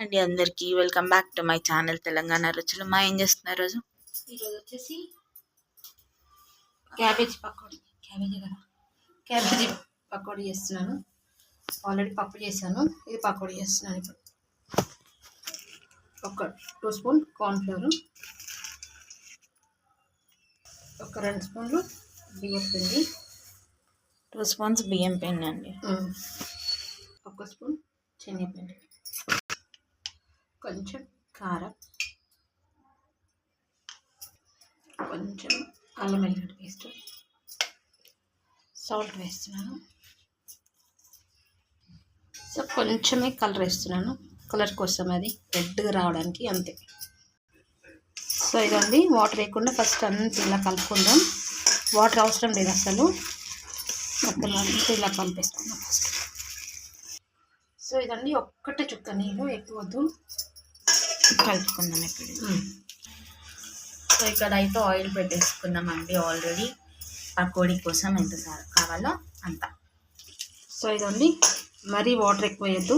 అండి అందరికీ. Welcome back to my channel Telangana Ruchulu. మా ఏం చేస్తున్నారు రోజు ఈరోజు వచ్చేసి క్యాబేజీ పకోడీ. క్యాబేజీ కదా? క్యాబేజీ పకోడీ చేస్తున్నాను. ఆల్రెడీ పప్పు చేశాను. ఇది పకోడీ చేస్తున్నాను ఇప్పుడు. ఒక టూ స్పూన్ కార్న్ఫ్లవర్ ఒక రెండు స్పూన్లు బియ్యం పిండి. టూ స్పూన్స్ బియ్యం పిండి అండి. ఒక స్పూన్ శనగపిండి. కొంచెం కారం కొంచెం అల్లం వెల్లుల్లి పేస్ట్ సాల్ట్ వేస్తున్నాను. సో కొంచెమే కలర్ వేస్తున్నాను. కలర్ కోసం అది రెడ్గా రావడానికి అంతే. సో ఇదండి. వాటర్ వేయకుండా ఫస్ట్ అంతా ఇలా కలుపుకుందాం. వాటర్ అవసరం లేదు అసలు. మొత్తం అంతా ఇలా కలిపేస్తున్నాం ఫస్ట్. సో ఇదండి ఒక్కటే చుక్క నీళ్ళు ఎక్కువ వద్దు. కలుపుకుందాం ఇప్పుడు. సో ఇక్కడ అయితే ఆయిల్ పెట్టేసుకున్నామండి ఆల్రెడీ పకోడీ కోసం ఎంత కావాలో అంత. సో ఇదండి. మరీ వాటర్ ఎక్కువ వేయద్దు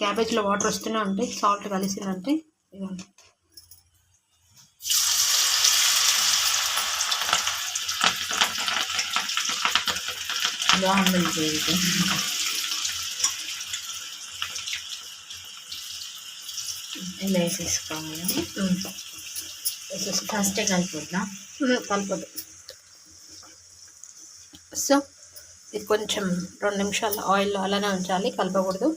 క్యాబేజ్లో వాటర్ వస్తూనే ఉంటాయి. సాల్ట్ కలిసిందంటే ఇదండి. బాగుంది ఇది. ఇలా వేసేసుకోవాలి ఫస్టే కలిపిద్దాం? కలపదు సో ఇది కొంచెం రెండు నిమిషాలు ఆయిల్ అలానే ఉంచాలి కలపకూడదు.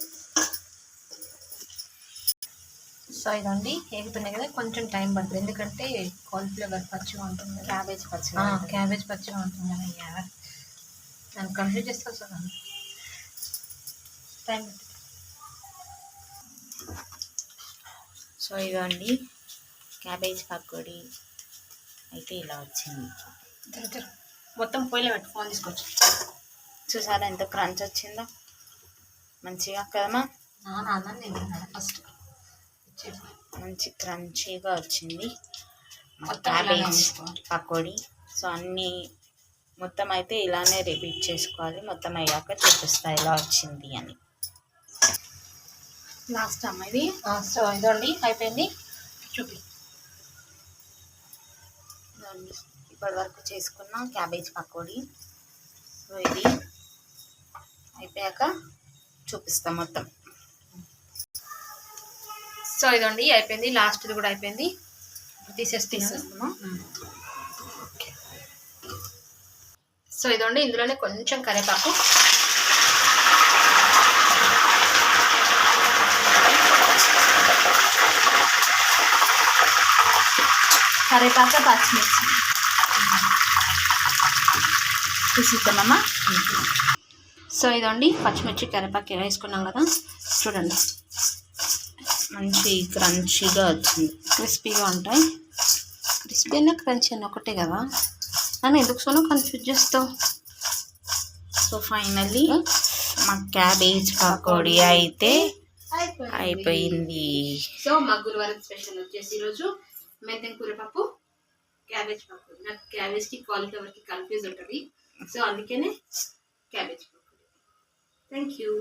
సో ఇదండి. ఏగుతున్నాయి కదా కొంచెం టైం పడుతుంది. ఎందుకంటే కాలిఫ్లవర్ పచ్చిగా ఉంటుంది క్యాబేజ్ పచ్చి ఆ, క్యాబేజ్ పచ్చిగా ఉంటుంది కదా అయ్యా నన్ను కన్ఫ్యూజ్ చేస్తా సార్ టైం పడుతుంది. సో ఇదండి క్యాబేజ్ పకోడీ అయితే ఇలా వచ్చింది. మొత్తం పొయ్యిలో పెట్టు ఫోన్ తీసుకొచ్చి చూసారా ఎంత క్రంచ్ వచ్చిందో? మంచిగా కదమ్మా? ఫస్ట్. మంచి క్రంచీగా వచ్చింది. క్యాబేజ్. పకోడీ. సో అన్నీ మొత్తం అయితే ఇలానే రిపీట్ చేసుకోవాలి. మొత్తం అయ్యాక చూపిస్తా ఎలా వచ్చింది అని. లాస్ట్ అమ్మ ఇది. సో ఇదండి అయిపోయింది. చూపి. ఇప్పటి వరకు చేసుకున్న క్యాబేజ్ పకోడీ. సో ఇది అయిపోయాక చూపిస్తాం మొత్తం. సో ఇదండి అయిపోయింది. లాస్ట్ది కూడా అయిపోయింది. తీసేసి తీసేస్తామా సో ఇదండి ఇందులోనే కొంచెం కరివేపాకు. కరివేపాక పచ్చిమిర్చి తీసిద్దామమ్మా సో ఇదండి పచ్చిమిర్చి కరివేపాకు వేసుకున్నాం కదా చూడండి మంచి క్రంచీగా వచ్చింది క్రిస్పీగా ఉంటాయి క్రిస్పీ అయినా క్రంచీ అయినా ఒకటే కదా నన్ను ఎందుకు సోనో కన్ఫ్యూజ్ చేస్తావు సో ఫైనల్లీ మా క్యాబేజ్ పకోడీ అయితే అయిపోయింది సో మా గురువారం స్పెషల్ వచ్చేసి ఈరోజు మెంతెం కూరపప్పు క్యాబేజ్ పప్పు నాకు క్యాబేజ్కి కాలీఫ్లవర్కి కన్ఫ్యూజ్ ఉంటుంది సో అందుకనే క్యాబేజ్ పప్పు థ్యాంక్ యూ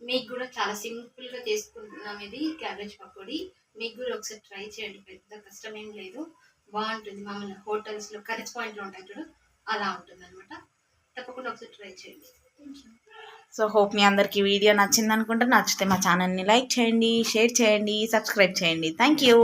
మీకు కూడా చాలా సింపుల్గా చేసుకుంటున్నాం ఇది క్యాబేజ్ పకోడీ మీకు కూడా ఒకసారి ట్రై చేయండి పెద్ద కష్టం ఏం లేదు బాగుంటుంది మామూలు హోటల్స్లో కర్రీస్ పాయింట్లో ఉంటాయి చూడు అలా ఉంటుంది అనమాట తప్పకుండా ఒకసారి ట్రై చేయండి థ్యాంక్ యూ సో హోప్ మీ అందరికీ వీడియో నచ్చిందనుకుంటే నచ్చితే మా ఛానల్ని లైక్ చేయండి షేర్ చేయండి సబ్స్క్రైబ్ చేయండి. Thank you.